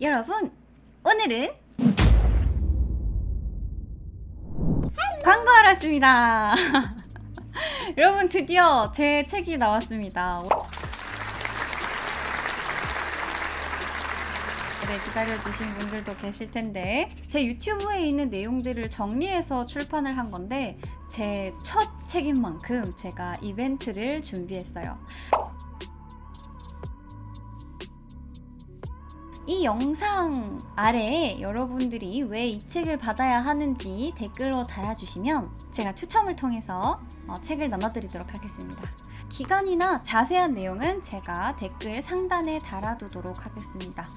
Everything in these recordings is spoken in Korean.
여러분, 오늘은 광고하러 왔습니다. 여러분, 드디어 제 책이 나왔습니다. 네, 기다려주신 분들도 계실 텐데 제 유튜브에 있는 내용들을 정리해서 출판을 한 건데 제 첫 책인 만큼 제가 이벤트를 준비했어요. 이 영상 아래에 여러분들이 왜 이 책을 받아야 하는지 댓글로 달아주시면 제가 추첨을 통해서 어, 책을 나눠드리도록 하겠습니다. 기간이나 자세한 내용은 제가 댓글 상단에 달아두도록 하겠습니다.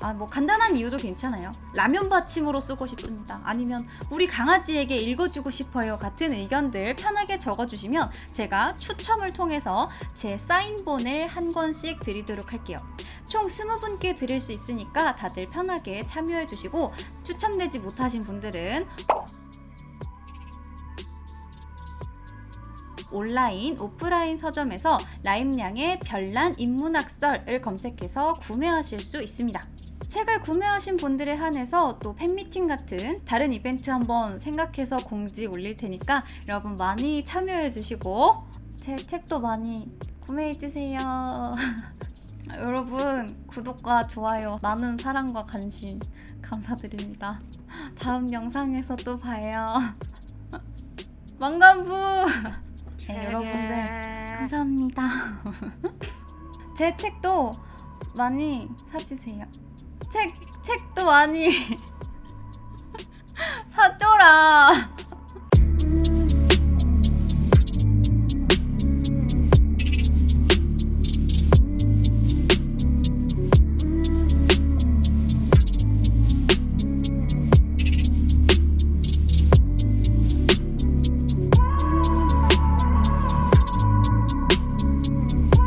아, 뭐 간단한 이유도 괜찮아요. 라면 받침으로 쓰고 싶습니다. 아니면 우리 강아지에게 읽어주고 싶어요. 같은 의견들 편하게 적어주시면 제가 추첨을 통해서 제 사인본을 한 권씩 드리도록 할게요. 총 20분께 드릴 수 있으니까 다들 편하게 참여해 주시고 추첨되지 못하신 분들은 온라인, 오프라인 서점에서 라임량의 별난 인문학설을 검색해서 구매하실 수 있습니다. 책을 구매하신 분들에 한해서 또 팬미팅 같은 다른 이벤트 한번 생각해서 공지 올릴 테니까 여러분 많이 참여해 주시고 제 책도 많이 구매해 주세요. 여러분 구독과 좋아요 많은 사랑과 관심 감사드립니다. 다음 영상에서 또 봐요. 망간부. 네, 여러분들 감사합니다. 제 책도 많이 사주세요. 책 책도 많이 사줘라.